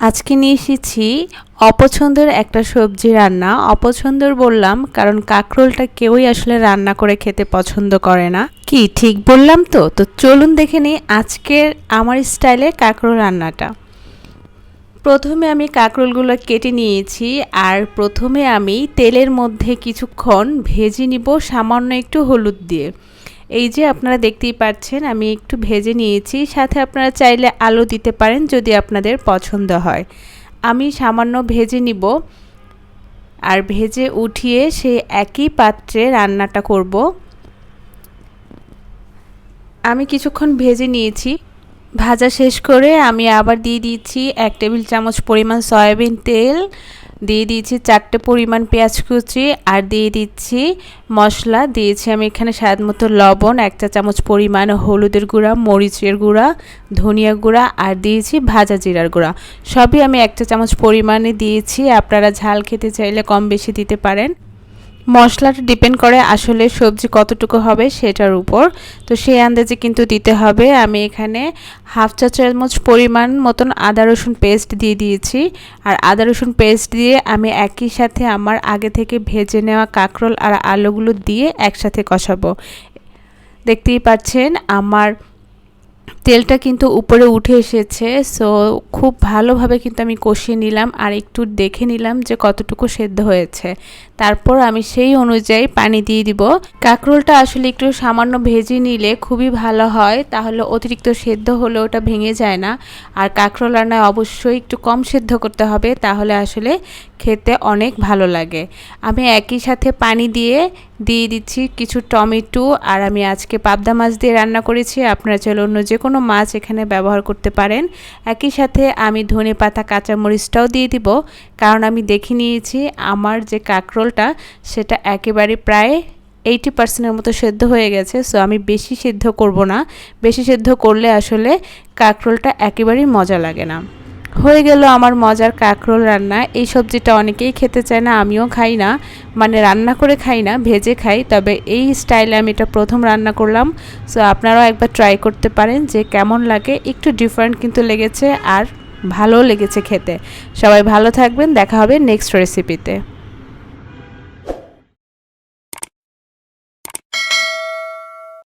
আজকে নিয়ে এসেছি অপছন্দের একটা সবজি রান্না। অপছন্দের বললাম, কারণ কাঁকরোলটা কেউই আসলে রান্না করে খেতে পছন্দ করে না। কি, ঠিক বললাম তো? তো চলুন দেখে নিই আজকের আমার স্টাইলে কাঁকরোল রান্নাটা। প্রথমে আমি কাঁকরোলগুলো কেটে নিয়েছি, আর প্রথমে আমি তেলের মধ্যে কিছুক্ষণ ভেজে নিব সামান্য একটু হলুদ দিয়ে। এই যে আপনারা দেখতেই পাচ্ছেন, আমি একটু ভেজে নিয়েছি। সাথে আপনারা চাইলে আলু দিতে পারেন যদি আপনাদের পছন্দ হয়। আমি সামান্য ভেজে নিব। আর ভেজে উঠিয়ে সেই একই পাত্রে রান্নাটা করব। আমি কিছুক্ষণ ভেজে নিয়েছি। ভাজা শেষ করে আমি আবার দিয়ে দিচ্ছি এক টেবিল চামচ পরিমাণ সয়াবিন তেল। দিয়ে দিয়েছি চারটে পরিমাণ পেঁয়াজ কুচি আর দিয়ে দিচ্ছি মশলা। দিয়েছি আমি এখানে স্বাদ মতো লবণ, এক চা চামচ পরিমাণ হলুদের গুঁড়া, মরিচের গুঁড়া, ধনিয়া গুঁড়া আর দিয়েছি ভাজা জিরার গুঁড়া। সবই আমি এক চা চামচ পরিমাণে দিয়েছি। আপনারা ঝাল খেতে চাইলে কম বেশি দিতে পারেন। মশলাটা ডিপেন্ড করে আসলে সবজি কতটুকু হবে সেটার উপর। তো সেই আন্দাজে কিন্তু দিতে হবে। আমি এখানে হাফ চা চামচ পরিমাণ মতন আদা রসুন পেস্ট দিয়ে দিয়েছি। আর আদা রসুন পেস্ট দিয়ে আমি একই সাথে আমার আগে থেকে ভেজে নেওয়া কাঁকরোল আর আলুগুলো দিয়ে একসাথে কষাবো। দেখতেই পাচ্ছেন, আমার তেলটা কিন্তু উপরে উঠে এসেছে সো খুব ভালোভাবে কিন্তু আমি কষিয়ে নিলাম আর একটু দেখে নিলাম যে কতটুকু সেদ্ধ হয়েছে। তারপর আমি সেই অনুযায়ী পানি দিয়ে দিব। কাঁকরোলটা আসলে একটু সামান্য ভেজে নিলে খুবই ভালো হয়, তাহলে অতিরিক্ত সেদ্ধ হলে ওটা ভেঙে যায় না। আর কাঁকরোল রান্নায় অবশ্যই একটু কম সেদ্ধ করতে হবে, তাহলে আসলে খেতে অনেক ভালো লাগে। আমি একই সাথে পানি দিয়ে দিয়ে দিচ্ছি কিছু টমেটো, আর আমি আজকে পাবদা মাছ দিয়ে রান্না করেছি, আপনারা চাইলে অন্য যে কোনো মাছ এখানে ব্যবহার করতে পারেন। একই সাথে আমি ধনে পাতা, কাঁচামরিচটাও দিয়ে দিব। কারণ আমি দেখে নিয়েছি আমার যে কাঁকরোলটা, সেটা একেবারে প্রায় এইটি পার্সেন্টের মতো সেদ্ধ হয়ে গেছে। সো আমি বেশি সেদ্ধ করব না। বেশি সেদ্ধ করলে আসলে কাঁকরোলটা একেবারেই মজা লাগে না। হয়ে গেল আমার মজার কাঁকরোল রান্না। এই সবজিটা অনেকেই খেতে চায় না, আমিও খাই না। মানে রান্না করে খাই না, ভেজে খাই। তবে এই স্টাইলে আমি এটা প্রথম রান্না করলাম। সো আপনারাও একবার ট্রাই করতে পারেন যে কেমন লাগে। একটু ডিফারেন্ট কিন্তু লেগেছে আর ভালো লেগেছে খেতে। সবাই ভালো থাকবেন। দেখা হবে নেক্সট রেসিপিতে